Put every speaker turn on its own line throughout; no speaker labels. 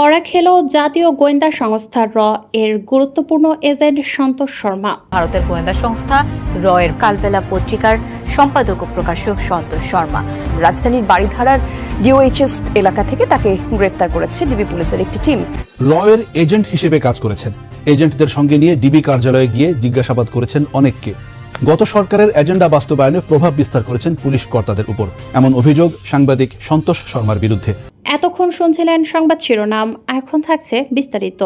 ধরা খেল জাতীয় গোয়েন্দা সংস্থা র। এর গুরুত্বপূর্ণ এজেন্ট সন্তোষ শর্মা।
ভারতের গোয়েন্দা সংস্থা রয়ের কালবেলা পত্রিকার সম্পাদক ও প্রকাশক সন্তোষ শর্মা। রাজধানীর বাড়িধারার ডিওএইচএস এলাকা থেকে তাকে গ্রেফতার করেছে ডিবি পুলিশের একটি টিম।
রয়ের এজেন্ট হিসেবে কাজ করেছেন। এজেন্টদের সঙ্গে নিয়ে ডিবি কার্যালয়ে গিয়ে জিজ্ঞাসাবাদ করেছেন অনেককে। গত সরকারের এজেন্ডা বাস্তবায়নে প্রভাব বিস্তার করেছেন পুলিশ কর্তাদের উপর। এমন অভিযোগ সাংবাদিক সন্তোষ শর্মার বিরুদ্ধে।
এতক্ষণ শুনছিলেন সংবাদ শিরোনাম, এখন থাকছে বিস্তারিত।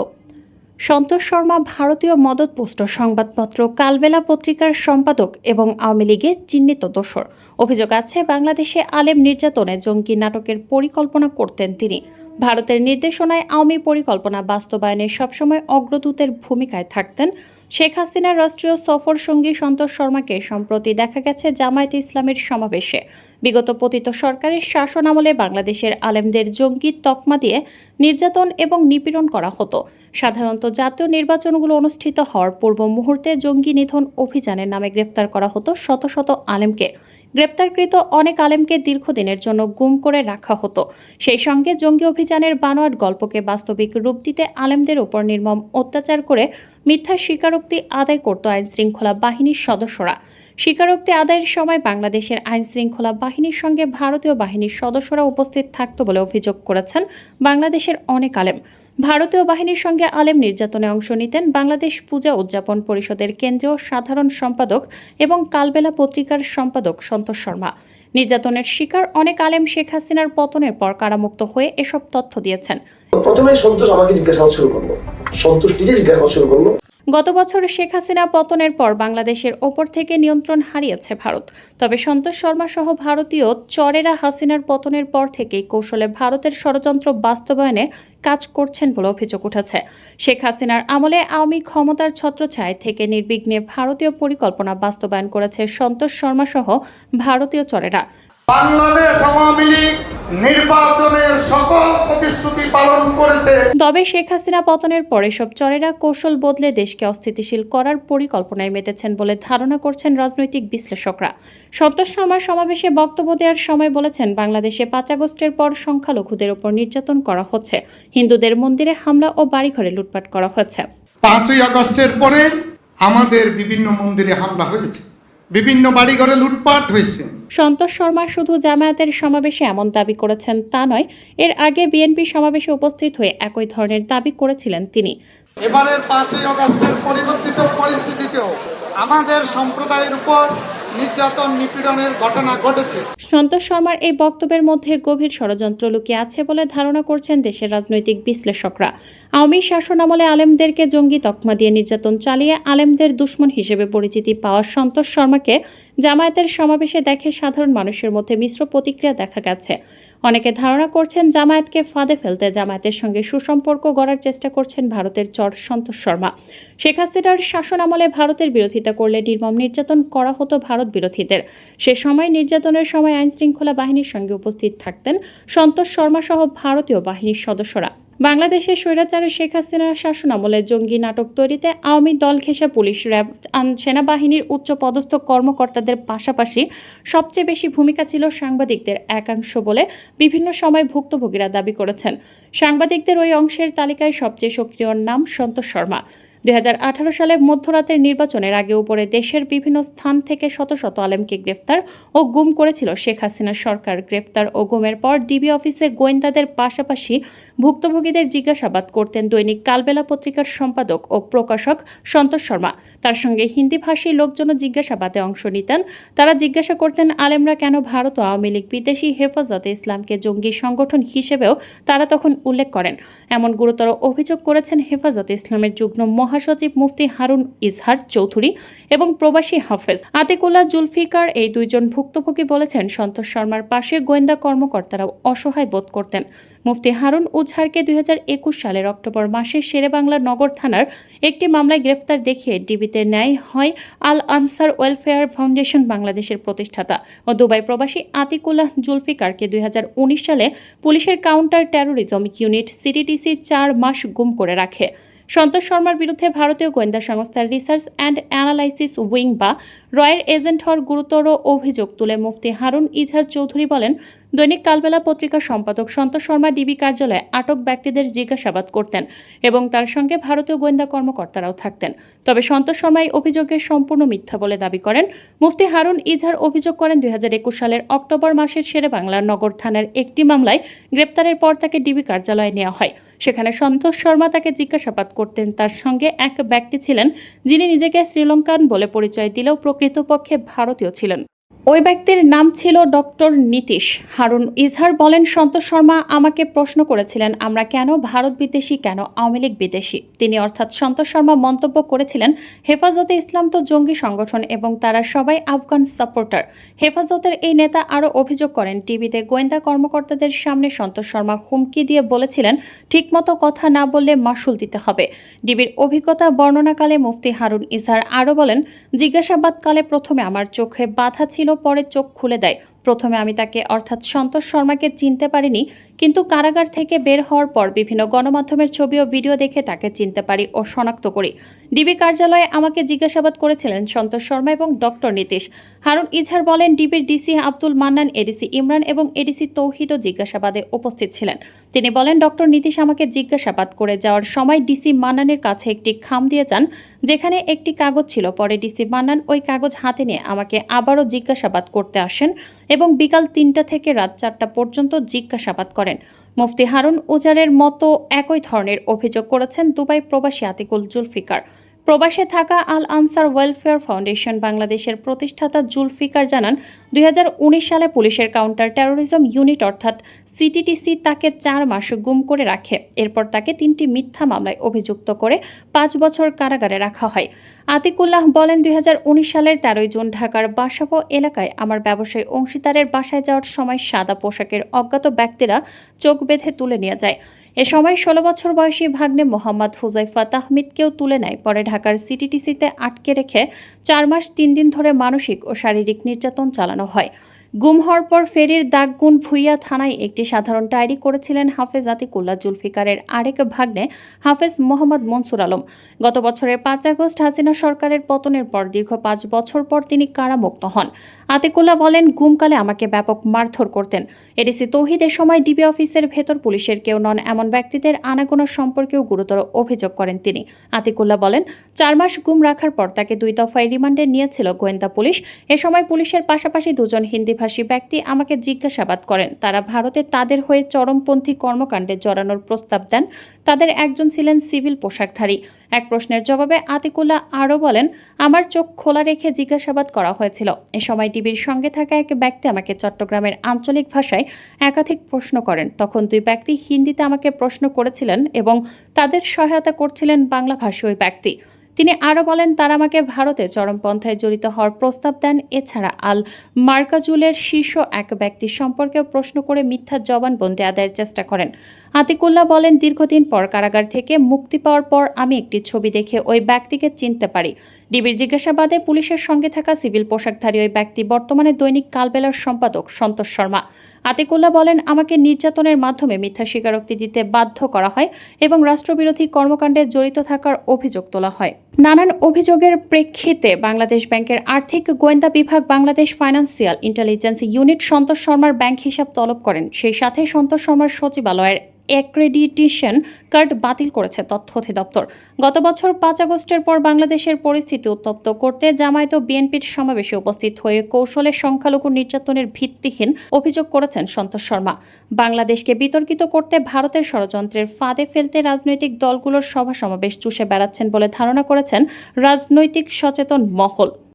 সন্তোষ শর্মা ভারতীয় মদতপুষ্ট সংবাদপত্র কালবেলা পত্রিকার সম্পাদক এবং আওয়ামী লীগের চিহ্নিত দোসর অভিযোগ আছে, বাংলাদেশে আলেম নির্যাতনে জঙ্গি নাটকের পরিকল্পনা করতেন তিনি। ভারতের নির্দেশনায় আওয়ামী পরিকল্পনা বাস্তবায়নে সবসময় অগ্রদূতের ভূমিকায় থাকতেন শেখ হাসিনার রাষ্ট্রীয় সফর সঙ্গী সন্তোষ শর্মাকে সম্প্রতি দেখা গেছে জামায়াতে ইসলামের সমাবেশে। বিগত পতিত সরকারের শাসন আমলে বাংলাদেশের আলেমদের জঙ্গি তকমা দিয়ে নির্যাতন এবং নিপীড়ন করা হতো। সাধারণত জাতীয় নির্বাচনগুলো অনুষ্ঠিত হওয়ার পূর্ব মুহূর্তে জঙ্গি নিধন অভিযানের নামে গ্রেফতার করা হতো শত শত আলেমকে। গ্রেপ্তারকৃত অনেক আলেমকে দীর্ঘদিনের জন্য গুম করে রাখা হতো। সেই সঙ্গে জঙ্গি অভিযানের বানোয়াট গল্পকে বাস্তবিক রূপ দিতে আলেমদের উপর নির্মম অত্যাচার করে মিথ্যা স্বীকারোক্তি আদায় করত আইন শৃঙ্খলা বাহিনীর সদস্যরা। স্বীকারোক্তি আদায়ের সময় বাংলাদেশের আইন শৃঙ্খলা বাহিনীর সঙ্গে ভারতীয় বাহিনীর সদস্যরা উপস্থিত থাকত বলে অভিযোগ করেছেন বাংলাদেশের অনেক আলেম। ভারতীয় বাহিনীর সঙ্গে আলেম নির্যাতনে অংশ নিতেন বাংলাদেশ পূজা উদযাপন পরিষদের কেন্দ্রীয় সাধারণ সম্পাদক এবং কালবেলা পত্রিকার সম্পাদক সন্তোষ শর্মা। নির্যাতনের শিকার অনেক আলেম শেখ হাসিনার পতনের পর কারামুক্ত হয়ে এসব তথ্য দিয়েছেন।
প্রথমে সন্তোষ আমাকে জিজ্ঞাসাবাদ শুরু করল। সন্তোষ নিজে জিজ্ঞাসাবাদ শুরু করল।
গত বছর শেখ হাসিনা পতনের পর বাংলাদেশের ওপর থেকে নিয়ন্ত্রণ হারিয়েছে ভারত। তবে সন্তোষ শর্মা সহ ভারতীয় চরেরা হাসিনার পতনের পর থেকেই কৌশলে ভারতের ষড়যন্ত্র বাস্তবায়নে কাজ করছেন বলে অভিযোগ উঠেছে। শেখ হাসিনার আমলে আওয়ামী ক্ষমতার ছত্রছায় থেকে নির্বিঘ্নে ভারতীয় পরিকল্পনা বাস্তবায়ন করেছে সন্তোষ শর্মা সহ ভারতীয় চরেরা।
বাংলাদেশ আওয়ামী লীগ নির্বাচনের সকল প্রতিশ্রুতি পালন করেছে।
তবে শেখ হাসিনা পতনের পরে সব চরেরা কৌশল বদলে দেশকে অস্থিতিশীল করার পরিকল্পনায় মেতেছেন বলে ধারণা করছেন রাজনৈতিক বিশ্লেষকরা। সন্তোষ সমাবেশে বক্তব্য দেওয়ার সময় বলেছেন বাংলাদেশে পাঁচ আগস্টের পর সংখ্যালঘুদের উপর নির্যাতন করা হচ্ছে। হিন্দুদের মন্দিরে হামলা ও বাড়িঘরে লুটপাট করা হচ্ছে
পাঁচই আগস্টের পরে আমাদের বিভিন্ন মন্দিরে হামলা হয়েছে। বিভিন্ন বাড়িঘরে লুটপাট হয়েছে।
সন্তোষ শর্মা শুধু জামায়াতের সমাবেশে এমন দাবি করেছেন তা নয় এর আগে বিএনপি সমাবেশে উপস্থিত হয়ে একই ধরনের দাবি করেছিলেন তিনি।
এবারের পাঁচই অগস্টের পরিবর্তিত পরিস্থিতিতেও আমাদের সম্প্রদায়ের উপর
সন্তোষ শর্মার এই বক্তব্যের মধ্যে গভীর ষড়যন্ত্র লুকিয়ে আছে বলে ধারণা করছেন দেশের রাজনৈতিক বিশ্লেষকরা। আওয়ামী শাসন আমলে আলেমদেরকে জঙ্গি তকমা দিয়ে নির্যাতন চালিয়ে আলেমদের দুশ্মন হিসেবে পরিচিতি পাওয়া সন্তোষ শর্মাকে জামায়াতের সমাবেশে দেখে সাধারণ মানুষের মধ্যে মিশ্র প্রতিক্রিয়া দেখা গেছে। অনেকে ধারণা করছেন জামায়াতকে ফাঁদে ফেলতে জামায়াতের সঙ্গে সুসম্পর্ক গড়ার চেষ্টা করছেন ভারতের চর সন্তোষ শর্মা। শেখ হাসিনার শাসন আমলে ভারতের বিরোধিতা করলে নির্মম নির্যাতন করা হতো ভারত বিরোধীদের। সে সময় নির্যাতনের সময় আইনশৃঙ্খলা বাহিনীর সঙ্গে উপস্থিত থাকতেন সন্তোষ শর্মা সহ ভারতীয় বাহিনীর সদস্যরা। বাংলাদেশের স্বৈরাচারী শেখ হাসিনার শাসন আমলে জঙ্গি নাটক তৈরিতে আওয়ামী দল ঘেঁষা পুলিশ র্যাব সেনাবাহিনীর উচ্চ পদস্থ কর্মকর্তাদের পাশাপাশি সবচেয়ে বেশি ভূমিকা ছিল সাংবাদিকদের একাংশ বলে বিভিন্ন সময় ভুক্তভোগীরা দাবি করেছেন। সাংবাদিকদের ওই অংশের তালিকায় সবচেয়ে সক্রিয় নাম সন্তোষ শর্মা। দুই সালে মধ্যরাতের নির্বাচনের আগে উপরে দেশের বিভিন্ন স্থান থেকে শত শত আলেমকে গ্রেফতার ও গুম করেছিল শেখ হাসিনা সরকার। গ্রেফতার ও গুমের পর ডিবি অফিসে গোয়েন্দাদের পাশাপাশি ভুক্তভোগীদের জিজ্ঞাসাবাদ করতেন দৈনিক কালবেলা পত্রিকার সম্পাদক ও প্রকাশক সন্তোষ শর্মা। তার সঙ্গে হিন্দিভাষী লোকজনও জিজ্ঞাসাবাদে অংশ নিতেন। তারা জিজ্ঞাসা করতেন, আলেমরা কেন ভারত আওয়ামী লীগ বিদেশি হেফাজতে ইসলামকে জঙ্গি সংগঠন হিসেবেও তারা তখন উল্লেখ করেন। এমন গুরুতর অভিযোগ করেছেন হেফাজতে ইসলামের যুগ্ম মহাসচিব মুফতি হারুন ইজহার চৌধুরী এবং প্রবাসী হাফেজ আতিকুল্লাহ জুলফিকার এই দুইজন ভুক্তভোগী বলেছেন, সন্তোষ শর্মার পাশে গোয়েন্দা কর্মকর্তারা অসহায় বোধ করতেন। মুফতি হারুন উজহারকে দুই সালের অক্টোবর মাসে শেরেবাংলা নগর থানার একটি মামলায় গ্রেফতার দেখিয়ে ডিবিতে ন্যায় হয় আল আনসার ওয়েলফেয়ার ফাউন্ডেশন বাংলাদেশের প্রতিষ্ঠাতা ও দুবাই প্রবাসী আতিকুল্লাহ জুলফিকারকে দুই হাজার উনিশ সালে পুলিশের কাউন্টার টেরোরিজম ইউনিট সিটিটিসি চার মাস গুম করে রাখে। সন্তোষ শর্মার বিরুদ্ধে ভারতীয় গোয়েন্দা সংস্থার রিসার্চ অ্যান্ড অ্যানালাইসিস উইং বা রয়ের এজেন্ট হওয়ার গুরুতর অভিযোগ তুলে মুফতি হারুন ইজহার চৌধুরী বলেন, দৈনিক কালবেলা পত্রিকার সম্পাদক সন্তোষ শর্মা ডিবি কার্যালয়ে আটক ব্যক্তিদের জিজ্ঞাসাবাদ করতেন এবং তার সঙ্গে ভারতীয় গোয়েন্দা কর্মকর্তারাও থাকতেন। তবে সন্তোষ শর্মা এই অভিযোগের সম্পূর্ণ মিথ্যা বলে দাবি করেন। মুফতি হারুন ইজহার অভিযোগ করেন দুই হাজার একুশ সালের অক্টোবর মাসের শেরে বাংলার নগর থানার একটি মামলায় গ্রেপ্তারের পর তাকে ডিবি কার্যালয়ে নেওয়া হয়। সেখানে সন্তোষ শর্মা তাকে জিজ্ঞাসাবাদ করতেন। তার সঙ্গে এক ব্যক্তি ছিলেন, যিনি নিজেকে শ্রীলঙ্কান বলে পরিচয় দিলেও প্রকৃতপক্ষে ভারতীয় ছিলেন। ওই ব্যক্তির নাম ছিল ডক্টর নীতিশ। হারুন ইজহার বলেন, সন্তোষ শর্মা আমাকে প্রশ্ন করেছিলেন, আমরা কেন ভারত বিদেশি, কেন আওয়ামী লীগ বিদেশি? তিনি অর্থাৎ সন্তোষ শর্মা মন্তব্য করেছিলেন, হেফাজতে ইসলাম তো জঙ্গি সংগঠন এবং তারা সবাই আফগান সাপোর্টার। হেফাজতের এই নেতা আরও অভিযোগ করেন, টিভিতে গোয়েন্দা কর্মকর্তাদের সামনে সন্তোষ শর্মা হুমকি দিয়ে বলেছিলেন, ঠিকমতো কথা না বললে মাসুল দিতে হবে। ডিবির অভিজ্ঞতা বর্ণনাকালে মুফতি হারুন ইজহার আরও বলেন, জিজ্ঞাসাবাদকালে প্রথমে আমার চোখে বাধা ছিল পরে চোখ খুলে দেয়। প্রথমে আমি তাকে, অর্থাৎ সন্তোষ শর্মাকে চিনতে পারিনি, কিন্তু কারাগার থেকে বের হওয়ার পর বিভিন্ন গণমাধ্যমের ছবি ও ভিডিও দেখে তাকে চিনতে পারি ও শনাক্ত করি। ডিবি কার্যালয়ে আমাকে জিজ্ঞাসাবাদ করেছিলেন সন্তোষ শর্মা এবং ডক্টর নীতিশ। হারুন ইজহার বলেন, ডিবির ডিসি আব্দুল মান্নান, এডিসি ইমরান এবং এডিসি তৌহিদও জিজ্ঞাসাবাদে উপস্থিত ছিলেন। তিনি বলেন, ডক্টর নীতিশ আমাকে জিজ্ঞাসাবাদ করে যাওয়ার সময় ডিসি মান্নানের কাছে একটি খাম দিয়ে যান, যেখানে একটি কাগজ ছিল। পরে ডিসি মান্নান ওই কাগজ হাতে নিয়ে আমাকে আবারও জিজ্ঞাসাবাদ করতে আসেন। এবং বিকাল তিনটা থেকে রাত চারটা পর্যন্ত জিজ্ঞাসাবাদ করেন। মুফতি হারুন উজারের মতো একই ধরনের অভিযোগ করেছেন দুবাই প্রবাসী আতিকুল জুলফিকার। প্রবাসে থাকা আল আনসার ওয়েলফেয়ার ফাউন্ডেশন বাংলাদেশের প্রতিষ্ঠাতা জুলফিকার জানান দু হাজার উনিশ সালে পুলিশের কাউন্টার টেরোরিজম ইউনিট অর্থাৎ সিটিটিসি তাকে চার মাস গুম করে রাখে। এরপর তাকে তিনটি মিথ্যা মামলায় অভিযুক্ত করে পাঁচ বছর কারাগারে রাখা হয়। আতিকুল্লাহ বলেন, দুই হাজার উনিশ সালের তেরোই জুন ঢাকার বাসাবো এলাকায় আমার ব্যবসায়ী অংশীদারের বাসায় যাওয়ার সময় সাদা পোশাকের অজ্ঞাত ব্যক্তিরা চোখ বেঁধে তুলে নিয়ে যায়। এ সময় ষোলো বছর বয়সী ভাগ্নে মোহাম্মদ হুজাইফা তাহমিদকেও তুলে নেয়। পরে ঢাকার সিটিটিসিতে আটকে রেখে চার মাস তিন দিন ধরে মানসিক ও শারীরিক নির্যাতন চালানো হয়। গুম হওয়ার পর ফেরির দাগগুন ভুইয়া থানায় একটি সাধারণ ডায়েরি করেছিলেন হাফেজ আতিকুল্লাহ জুলফিকারের আরেক ভাগ্নে হাফেজ মোহাম্মদ মনসুর আলম। গত বছরের পাঁচ আগস্ট হাসিনা সরকারের পতনের পর দীর্ঘ পাঁচ বছর পর তিনি কারামুক্ত হন। আতিকুল্লা বলেন, গুমকালে আমাকে ব্যাপক মারধর করতেন। এডিসি তৌহিদ এ সময় ডিবি অফিসের ভেতর পুলিশের কেউ নন এমন ব্যক্তিদের আনাগোনা সম্পর্কেও গুরুতর অভিযোগ করেন তিনি। আতিকুল্লাহ বলেন, চার মাস গুম রাখার পর তাকে দুই দফায় রিমান্ডে নিয়েছিল গোয়েন্দা পুলিশ। এ সময় পুলিশের পাশাপাশি দুজন হিন্দিভাষী ব্যক্তি আমাকে জিজ্ঞাসাবাদ করেন। তারা ভারতে তাদের হয়ে চরমপন্থী কর্মকাণ্ডে জড়ানোর প্রস্তাব দেন। তাদের একজন ছিলেন সিভিল পোশাকধারী। এক প্রশ্নের জবাবে আতিকুল্লাহ আরও বলেন, আমার চোখ খোলা রেখে জিজ্ঞাসাবাদ করা হয়েছিল। এ সময় টিভির সঙ্গে থাকা এক ব্যক্তি আমাকে চট্টগ্রামের আঞ্চলিক ভাষায় একাধিক প্রশ্ন করেন। তখন দুই ব্যক্তি হিন্দিতে আমাকে প্রশ্ন করেছিলেন এবং তাদের সহায়তা করছিলেন বাংলাভাষী ওই ব্যক্তি। তিনি আরও বলেন, তারা আমাকে ভারতে চরমপন্থায় জড়িত হওয়ার প্রস্তাব দেন। এছাড়া আল মার্কাজুলের শীর্ষ এক ব্যক্তি সম্পর্কেও প্রশ্ন করে মিথ্যা জবানবন্দি আদায়ের চেষ্টা করেন। আতিকুল্লাহ বলেন, দীর্ঘদিন পর কারাগার থেকে মুক্তি পাওয়ার পর আমি একটি ছবি দেখে ওই ব্যক্তিকে চিনতে পারি। ডিবির জিজ্ঞাসাবাদে পুলিশের সঙ্গে থাকা সিভিল পোশাকধারী ওই ব্যক্তি বর্তমানে দৈনিক কালবেলার সম্পাদক সন্তোষ শর্মা। আতিকুল্লাহ বলেন, আমাকে নির্যাতনের মাধ্যমে মিথ্যা স্বীকারোক্তি দিতে বাধ্য করা হয় এবং রাষ্ট্রবিরোধী কর্মকাণ্ডে জড়িত থাকার অভিযোগ তোলা হয়। নানান অভিযোগের প্রেক্ষিতে বাংলাদেশ ব্যাংকের আর্থিক গোয়েন্দা বিভাগ Bangladesh financial intelligence unit Santosh শর্মার ব্যাংক হিসাব তলব করেন। সেই সাথে সন্তোষ শর্মার সচিবালয়ের অ্যাক্রেডিটেশন কার্ড বাতিল করেছে তথ্য অধিদপ্তর। গত বছর পাঁচ আগস্টের পর বাংলাদেশের পরিস্থিতি উত্তপ্ত করতে জামায়াত ও বিএনপির সমাবেশে উপস্থিত হয়ে কৌশলে সংখ্যালঘু নির্যাতনের ভিত্তিহীন অভিযোগ করেছেন সন্তোষ শর্মা। বাংলাদেশকে বিতর্কিত করতে ভারতের ষড়যন্ত্রের ফাঁদে ফেলতে রাজনৈতিক দলগুলোর সভা সমাবেশ চুষে বেড়াচ্ছেন বলে ধারণা করেছেন রাজনৈতিক সচেতন মহল।